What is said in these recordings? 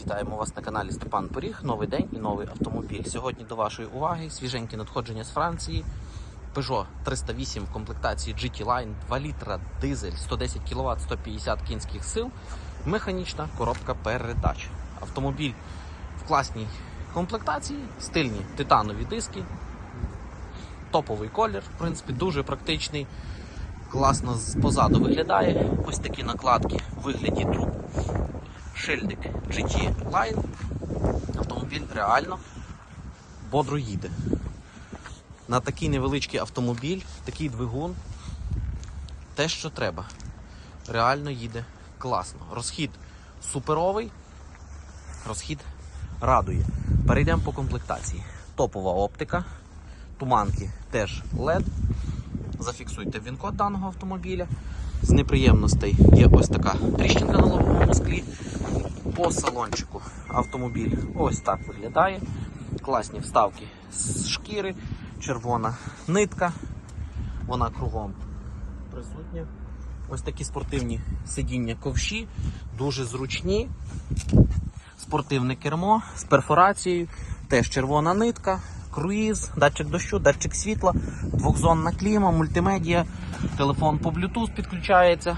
Вітаємо вас на каналі Степан Поріг. Новий день і новий автомобіль. Сьогодні до вашої уваги свіженьке надходження з Франції. Peugeot 308 в комплектації GT Line 2 літра дизель 110 кВт 150 кінських сил. Механічна коробка передач. Автомобіль в класній комплектації, стильні титанові диски, топовий колір, в принципі, дуже практичний. Класно позаду виглядає. Ось такі накладки в вигляді труб. Шильдик GT Line. Автомобіль реально бодро їде. На такий невеличкий автомобіль, такий двигун. Те, що треба. Реально їде класно. Розхід суперовий, розхід радує. Перейдемо по комплектації. Топова оптика, туманки теж LED. Зафіксуйте він-код даного автомобіля. З неприємностей є ось така тріщинка на лобовому склі. По салончику автомобіль ось так виглядає. Класні вставки з шкіри, червона нитка. Вона кругом присутня. Ось такі спортивні сидіння ковші, дуже зручні. Спортивне кермо з перфорацією, теж червона нитка, круїз, датчик дощу, датчик світла, двохзонна кліма, мультимедіа, телефон по Bluetooth підключається,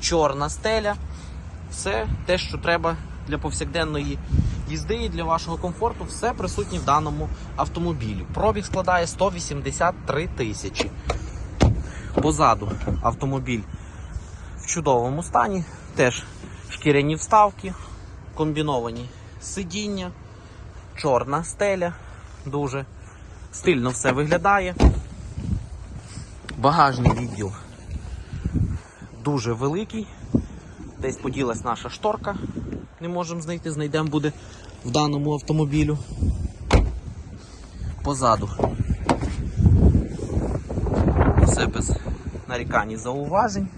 чорна стеля. Все те, що треба для повсякденної їзди і для вашого комфорту, все присутнє в даному автомобілі. Пробіг складає 183 тисячі. Позаду автомобіль в чудовому стані, теж шкіряні вставки, комбіновані сидіння, чорна стеля, дуже стильно все виглядає. Багажний відділ дуже великий. Десь поділась наша шторка. Не можемо знайти, знайдемо буде в даному автомобілю. Позаду. Все без нарікань і зауважень.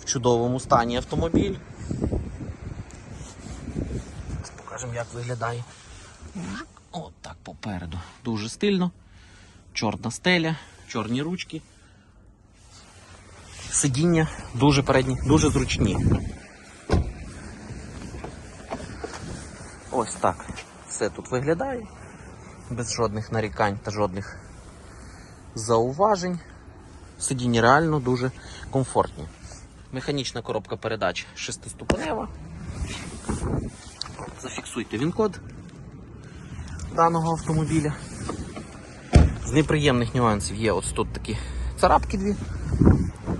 В чудовому стані автомобіль. Покажемо, як виглядає. От так попереду. Дуже стильно. Чорна стеля, чорні ручки. Сидіння дуже передні, дуже зручні. Ось так все тут виглядає. Без жодних нарікань та жодних зауважень. Сидіння реально дуже комфортні. Механічна коробка передач шестиступенева. Зафіксуйте він-код даного автомобіля. З неприємних нюансів є ось тут такі царапки дві.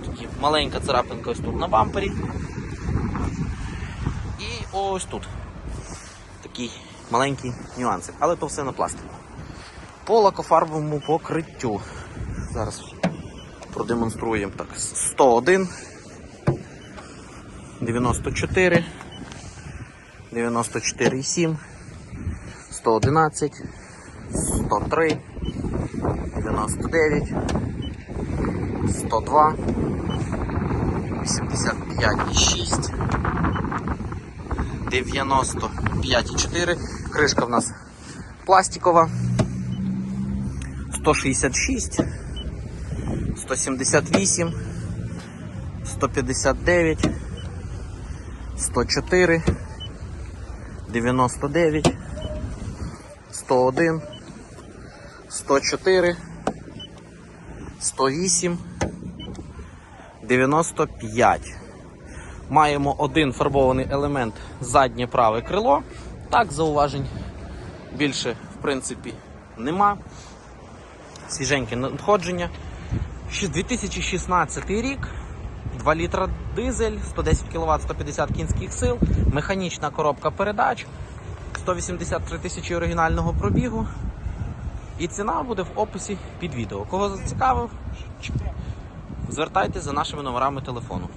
Такі маленька царапинка ось тут на бампері. І ось тут. Такий маленький нюансик. Але то все на пластику. По лакофарбовому покриттю. Зараз продемонструємо так. 101, 94, 94,7, 111, 103, 99, 102, 85,6, 95,4. Кришка в нас пластикова. 166, 178, 159, 104, 99, 101, 104, 108, 95. Маємо один фарбований елемент заднє праве крило. Так, зауважень більше, в принципі, нема. Свіженьке надходження. 2016 рік. 2 літра дизель, 110 кВт, 150 кінських сил, механічна коробка передач, 183 тисячі оригінального пробігу. І ціна буде в описі під відео. Кого зацікавив, звертайтеся за нашими номерами телефону.